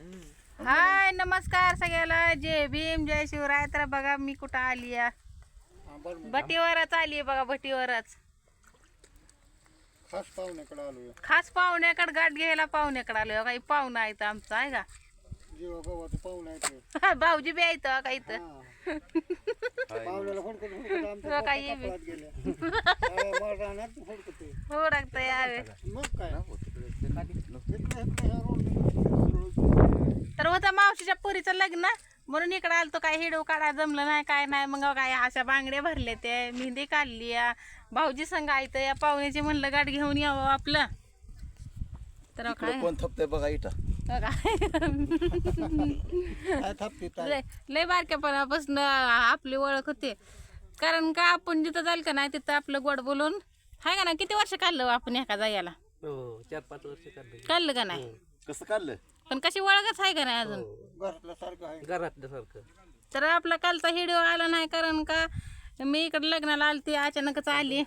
हाय नमस्कार सगळ्याला. जय भीम जय शिवराय. तर बघा मी कुठं आली या भटीवरच आली बघा भटीवरच खास पाहुण्याकडे आलोय. खास पाहुण्याकडे गाठ घ्यायला पाहुण्याकडे आलो काही पाहुणा आहे आमचा आहे का? येतो भाऊजी बी आहे इथं का इथं? फडकत आमच्या हो, काय? पोटात होतं मावशीच्या पुरीचं लग्न. म्हणून इकडे आलतो काय हिडो काढा जमलं नाही काय नाही. मग काय अशा बांगड्या भरले ते मेहंदी काढली या भाऊजी संग आयतं या पाहुण्याची म्हणलं गाठ घेऊन यावं आपलं. तर काय? कोण थपतंय बघा इटा थापते ताई? लय लय बारक्यापणापासून आपली ओळख होते. कारण का आपण जिथं जाईल का नाही तिथं आपलं गोड बोलून हाय का ना किती वर्ष काढलं हो आपण एका जायला? हो चार पाच वर्ष काढले. काढलं का नाही? कसं काढलं? पण कशी ओळखच आहे का नाही अजून? घरातल्या सारखं आहे. घरातल्या सारखं. तर आपला कालचा व्हिडिओ आला नाही कारण का मी इकडे लग्नाला आलती अचानकच आली.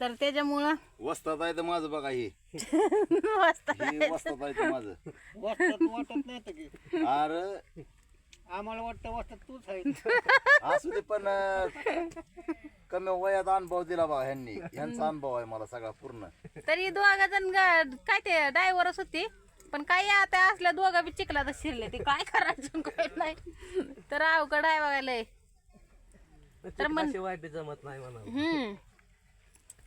तर त्याच्यामुळं वस्तात आहे तर माझं बघा हे. मस्त हे वस्तात आहे तर माझं. वाटत वाटत नाही तर की. अरे. आम्हाला वाटतं वाटत तूच आहे असू दे पण अं, कमी वयात अनुभव दिला बघा ह्यांनी. ह्यांचा अनुभव आहे मला सगळा पूर्ण. तरी दोघा जण ग- काय ते डायव्हरच होती. पण काय आता असल्या दोघा बी चिकला तर शिरले ते. काय करायचं काय नाही. तर अवघड आहे बघायला तर शिवाय बी जमत नाही म्हणा. हम्म.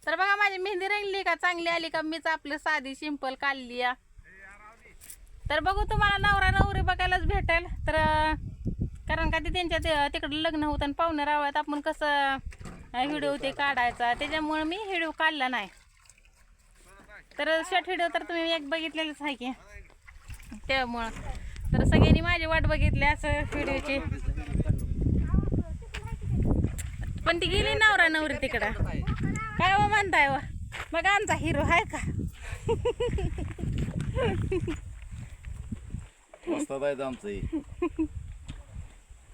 तर बघा माझी मेहंदी रंगली का? चांगली आली का? मीच आपलं साधी सिंपल काढली या. तर बघू तुम्हाला नवरा नवरी बघायलाच भेटेल. तर अं, कारण का ते त्यांच्या ते- तिकडं लग्न होतं आणि पाहुणे रावळ्यात आपण कसं व्हिडिओ ते काढायचा. त्याच्यामुळे मी व्हिडिओ काढला नाही. तर शॉर्ट व्हिडिओ तर तुम्ही एक बघितलेलंच आहे की. त्यामुळं. तर सगळ्यांनी माझी वाट बघितली असं व्हिडिओची. पण ती गेली नवरा नवरी तिकडं. काय व म्हणताय व? मग आमचा हिरो आहे का? आमचं.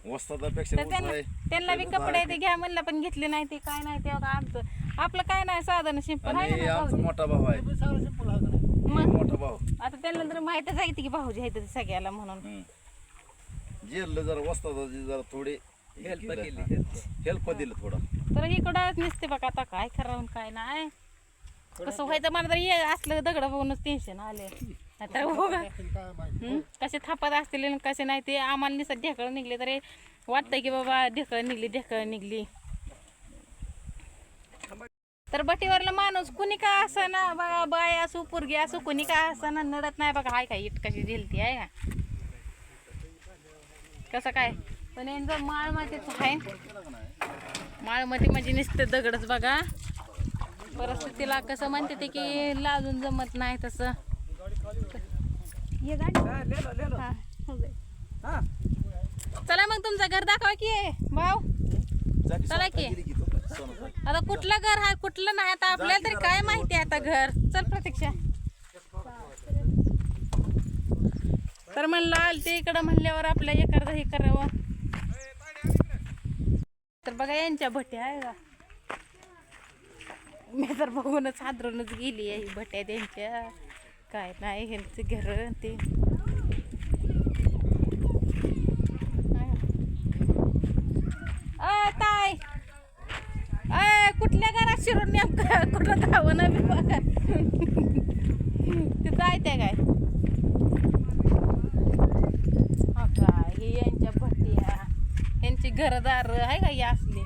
तर त्यांना त्यांना बी कपडे ते घ्या म्हणलं पण घेतले नाही ते काय नाही ते बघा आमचं आपलं काय नाही साधन सिंपल आहे ना भाऊजी? मोठा भाऊ आहे. आहे? मग? मोठा भाऊ. आता त्यांना तर माहितच आहे की भाऊजी आहेत ते सगळ्याला म्हणून. जिरलं जरा वस्तादाची जरा थोडी हेल्प केली. हेल्प दिलं थोडं. तर इकडं नसते बघा आता काय खरं आणि काय नाही. कसं व्हायचं मला तर ये असलं दगड बघूनच टेन्शन आले आता काय हं? कसे थापात असतील आणि कसे नाही ते आम्हाला निसत ढेकळ निघले तरी वाटतंय की बाबा ढेकळ निघली ढेकळ निघली. तर बटीवरला माणूस कुणी का असं ना बघा बाय असू पोरगी असू कुणी का असं ना नडत नाही बघा. हाय का इट कशी झेलती आहे का? कसं काय? पण यांचं माळ मातीच आहे माळ माती म्हणजे नुसते दगडच बघा. परिस्थितीला कसं म्हणते ते की लाजून जमत नाही तसं. ये गाडी. हा, हो. चला मग तुमचं घर दाखवा की भाऊ. चला की. तो. आता कुठलं घर आहे कुठलं नाही आता आपल्याला तरी काय माहिती आहे आता घर? चल प्रतीक्षा. तर म्हणलं आलते इकडं म्हणल्यावर आपल्या एखादं हे करावं तर बघा यांच्या भट्या आहे का? मी तर बघूनच हादरूनच गेली आहे ही भट्या त्यांच्या. काय नाही ह्यांचं घर ते. ताय अय कुठल्या घरात शिरून नेमकं? कुठं धावं ना मी बघा. ते काय त्या काय? हा काय हे यांच्या भट्ट्या. यांची घरदार आहे का या असली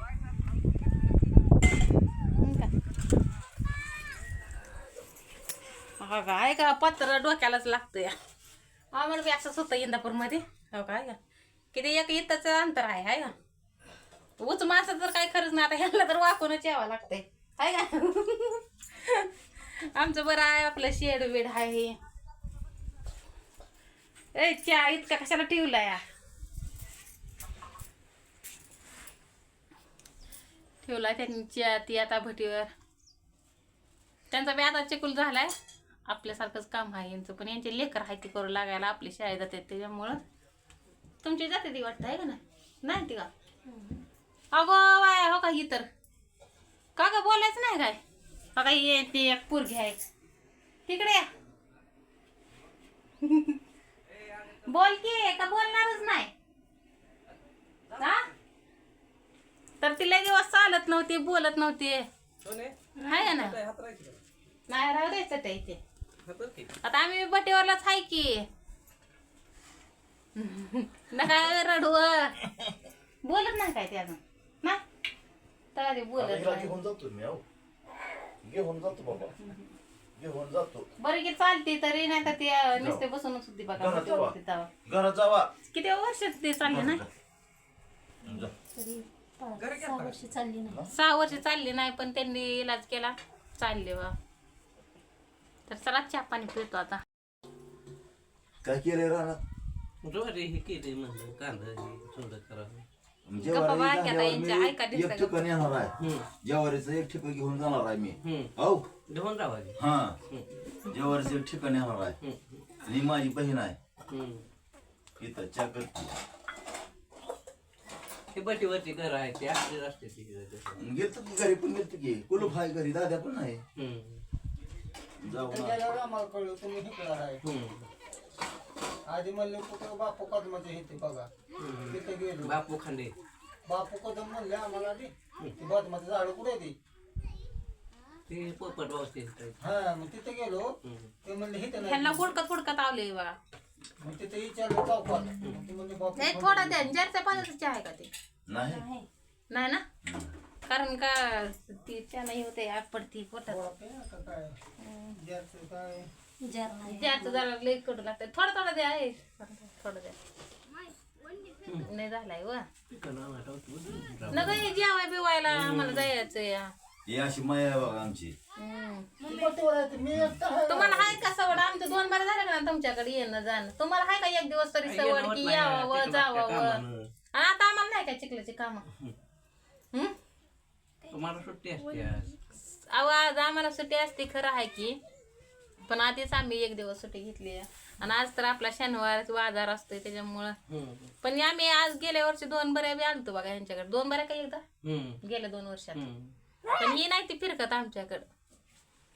हं का? हा का? आहे का? पत्र डोक्यालाच लागतं या आम्हाला बी असंच होतं इंदापूरमध्ये. हो का? का? किती एक इथंच अंतर आहे हाय का? उच माणसं तर काय खरंच नाही. आता ह्याला तर वाकूनच यावं लागतंय. आहे का? आमचं बरं आहे आपलं शेड वेड आहे. ए चहा इतका कशाला ठेवला या ठेवला त्यांनी चहा ती आता भटीवर. त्यांचा बी आता चिकूल झालाय. आपल्यासारखंच काम आहे यांचं पण. यांचे लेकर आहे ती करू लागायला आपली शाळेत जातात त्याच्यामुळं. तुमची जाते ती वाटतं आहे का नाही? ती का? अगो वाय हो का ही तर? का ग बोलायचं नाही काय? हो का ये ती एक पोरगी आहे. तिकडे या. बोल की का बोलणारच नाही? हा? तर ती लय दिवस चालत नव्हती बोलत नव्हती. आहे? का ना? काय? नाही राहू द्यायचं ते. आता आम्ही बटेवरलाच हाय की. नका रडू बोलत नाही काय ते अजून? नाही तर आधी आता बोलत नाही. घेऊन जातो मी अहो घेऊन जातो बाबा. घेऊन जातो. बरं की चालते तरी नाही तर ती नुसते बसूनच होती बघा. घरात जावा. होती तेव्हा. घरात जावा. किती वर्ष ते चालले ना? जा. सहा वर्ष चालली नाही. सहा वर्ष चालली नाही पण त्यांनी इलाज केला. चालले वा तर चला चहा पाणी पितो आता. काय केलंय राहणार ज्वारी हे केली म्हणलं कांदा हे सोंड करावं. गप्पा बा, की आता यांच्या ऐका एक दिसतं ठिकाण येणार आहे. हम्म. ज्वारीचं एक ठिकाण घेऊन जाणार आहे मी. हम्म. हो घेऊन राहावी हा. ज्वारीचं एक ठिकाण येणार आहे. आणि माझी बहीण आहे. इथं च्या करते. ते बटीवरची घर आहे ते असते ती हम्म. गेलतो की घरी पण गेलतो की. कुलूप आहे घरी दाद्या पण आहे. गेल्यावर आम्हाला कळलं तुम्ही आहे. आधी म्हणले कुठं बापू कदमाचे हे ते बघा. तिथे गेलो. बापू खांडे. बापू कदम म्हणले आम्हाला आधी. ते बदमाचं झाड कुठे ती? ते पोपट हा मग तिथे गेलो. ते म्हणले हिथं ह्यांना नाही फुडकत फुडकत आवले बघा मग तिथे विचारलं चौकात. मग ते म्हणले बापू नाही थोडा द्या पाण्याचा चहा आहे का ते? नाही. नाही ना? कारण का ती चहा नाही होते आग पडती पोटात. चहाचं जरा लई कडू लागतं थोडा थोडा द्या आहे थोडं द्या. नाही झालाय व. नका हे जेवाय बिवायला आम्हाला जायचं या. ही अशी माया आहे बघा आमची. तुम्हाला हाय का सवड? आमचं दोन बार झालं का ना तुमच्याकडे येणं जाणं? तुम्हाला हाय का एक दिवस तरी सवड की यावं जावं आणि आता आम्हाला नाही काय चिखलाची काम? तुम्हाला सुट्टी असते आज. अहो आज आम्हाला सुट्टी असते खरं आहे की पण आधीच आम्ही एक दिवस सुट्टी घेतली आहे. आणि आज तर आपला शनिवार बाजार असतोय त्याच्यामुळं हम्म. पण आम्ही आज गेल्या वर्षी दोन बऱ्या बी आलतो बघा यांच्याकडे दोन बऱ्या काही एकदा हम्म. गेल्या दोन वर्षात हम्म. पण ही नाही ती फिरकत आमच्याकडं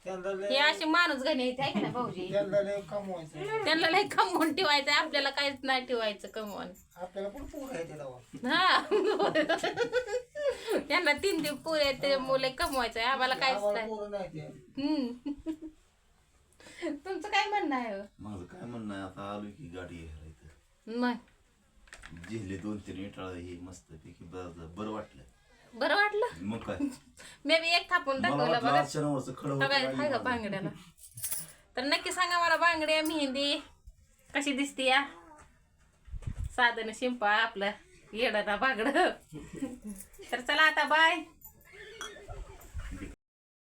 त्यांना ही लय अशी माणूस घणी आहे का ना भाऊजी? त्यांना लय कमवायचं. त्यांना लय कमवून ठेवायचं आपल्याला काहीच नाही ठेवायचं कमवून. आपल्याला पण पूर आहे ते तेव्हा हा. त्यांना तीन तीन पुरे ते मुले कमवायचं आहे आम्हाला काहीच आम्हाला नाही. पोरं नाही ते. हम्म. तुमचं काय म्हणणं आहे हो? माझं काय म्हणणं आहे आता आलो की गाडी घ्यायला इथं. मग? जिल्हे दोन तीन इटाळ ही मस्त पैकी बरं बरं वाटलं. बरं वाटलं? मग काय? मी बी एक थापून मला दाखवलं वाटलं बघा. आज शनिवारचं खडं होतं बघा हाय का गाडीमध्ये. बांगड्याला. तर नक्की सांगा मला बांगड्या मेहंदी कशी दिसते या? साधन शिंपा आपलं येडा बागड. तर चला आता बाय.